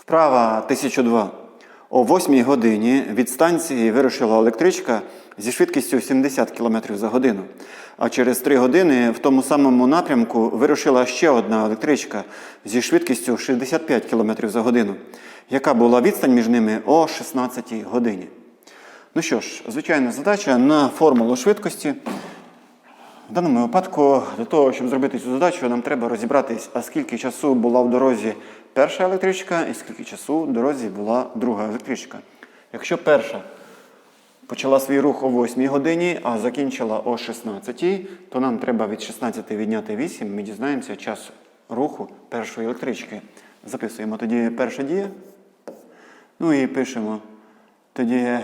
Вправа 1002. О 8 годині від станції вирушила електричка зі швидкістю 70 км за годину. А через 3 години в тому самому напрямку вирушила ще одна електричка зі швидкістю 65 км за годину. Яка була відстань між ними о 16 годині? Ну що ж, звичайна задача на формулу швидкості. В даному випадку, для того, щоб зробити цю задачу, нам треба розібратись, а скільки часу була в дорозі перша електричка і скільки часу в дорозі була друга електричка. Якщо перша почала свій рух о 8 годині, а закінчила о 16, то нам треба від 16 відняти 8, ми дізнаємося час руху першої електрички. Записуємо тоді перша дія. Ну і пишемо тоді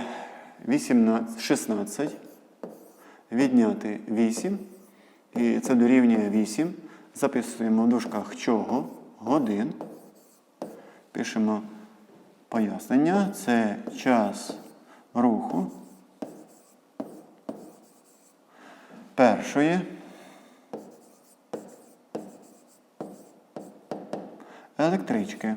18, 16 відняти 8. І це дорівнює 8. Записуємо в дужках чого? Годин. Пишемо пояснення. Це час руху першої електрички.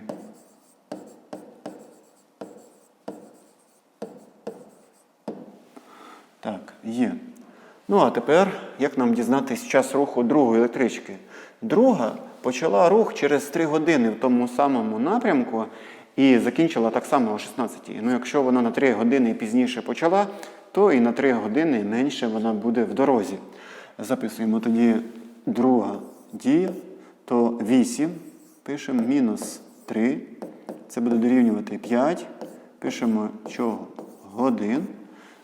Так, є. Ну а тепер, як нам дізнатись час руху другої електрички? Друга почала рух через 3 години в тому самому напрямку і закінчила так само о 16. Ну, якщо вона на 3 години пізніше почала, то і на 3 години менше вона буде в дорозі. Записуємо тоді друга дія, то 8, пишемо мінус 3. Це буде дорівнювати 5. Пишемо чого? Годин.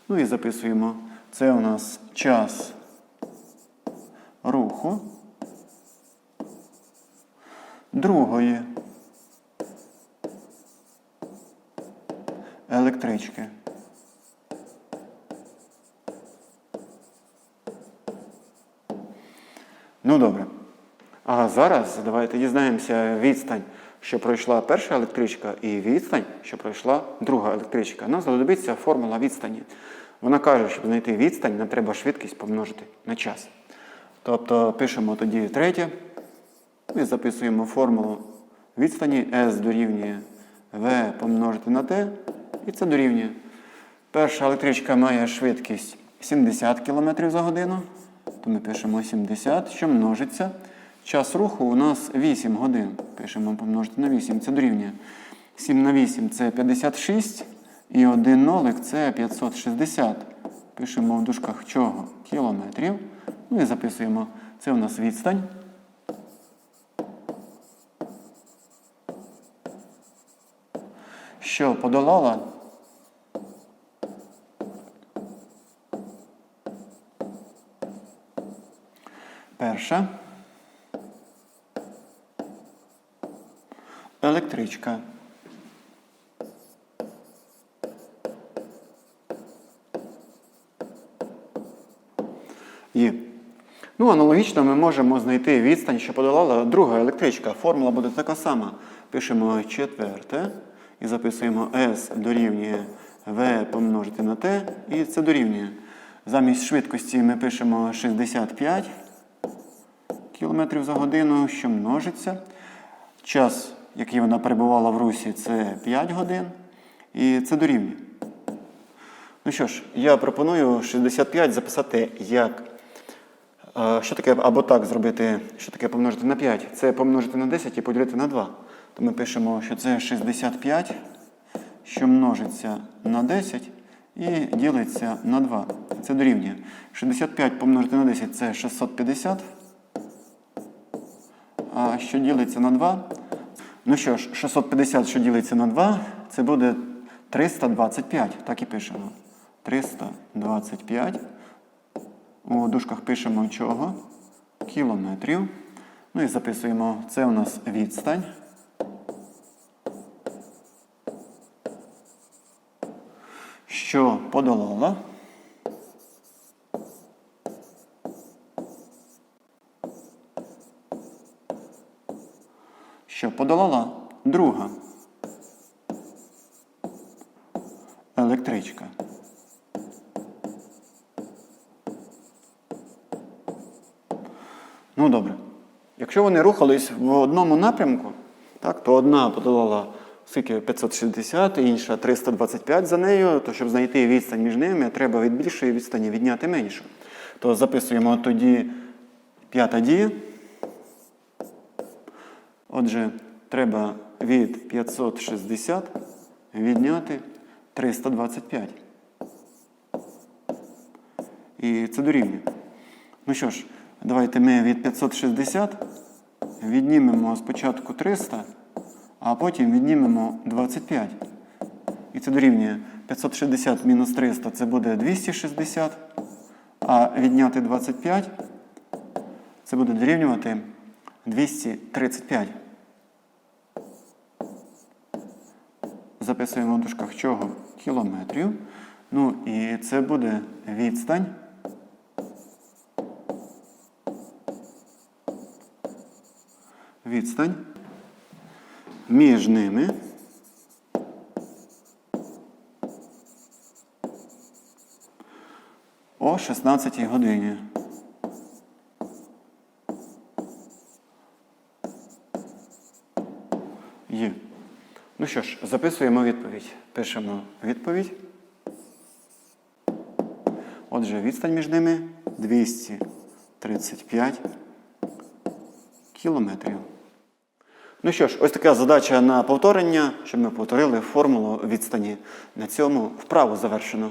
Ну і записуємо. Це у нас час руху другої електрички. Ну добре. А зараз давайте дізнаємося відстань, що пройшла перша електричка, і відстань, що пройшла друга електричка. Нам знадобиться формула відстані. Вона каже, щоб знайти відстань, нам треба швидкість помножити на час. Тобто пишемо тоді третє і записуємо формулу відстані S дорівнює V помножити на T, і це дорівнює. Перша електричка має швидкість 70 км за годину, то ми пишемо 70, що множиться. Час руху у нас 8 годин. Пишемо помножити на 8, це дорівнює. 7 на 8 це 56. І один нолик це 560. Пишемо в дужках чого? Кілометрів. Ну і записуємо. Це у нас відстань. Що подолала? Перша. Електричка. Є. Ну, аналогічно ми можемо знайти відстань, що подолала друга електричка. Формула буде така сама. Пишемо четверте і записуємо S дорівнює V помножити на T, і це дорівнює. Замість швидкості ми пишемо 65 км за годину, що множиться. Час, який вона перебувала в русі, це 5 годин. І це дорівнює. Ну що ж, я пропоную 65 записати як. Що таке або так зробити, що таке помножити на 5? Це помножити на 10 і поділити на 2. То ми пишемо, що це 65, що множиться на 10 і ділиться на 2. Це дорівнює. 65 помножити на 10 це 650. А що ділиться на 2? Ну що ж, 650, що ділиться на 2, це буде 325. Так і пишемо. 325. У дужках пишемо чого? Кілометрів. Ну і записуємо, це у нас відстань. Що подолала? Що подолала друга електричка. Ну добре. Якщо вони рухались в одному напрямку, так, то одна подолала скільки 560, інша 325 за нею, то щоб знайти відстань між ними, треба від більшої відстані відняти меншу. То записуємо тоді п'ята дія. Отже, треба від 560 відняти 325. І це дорівнює. Ну що ж, давайте ми від 560 віднімемо спочатку 300, а потім віднімемо 25. І це дорівнює 560 мінус 300 це буде 260, а відняти 25 це буде дорівнювати 235. Записуємо в дужках чого? Кілометрів. Ну і це буде відстань. Відстань між ними. О 16 годині. Є. Ну що ж, записуємо відповідь. Пишемо відповідь. Отже, відстань між ними 235 кілометрів. Ну що ж, ось така задача на повторення, щоб ми повторили формулу відстані. На цьому вправу завершено.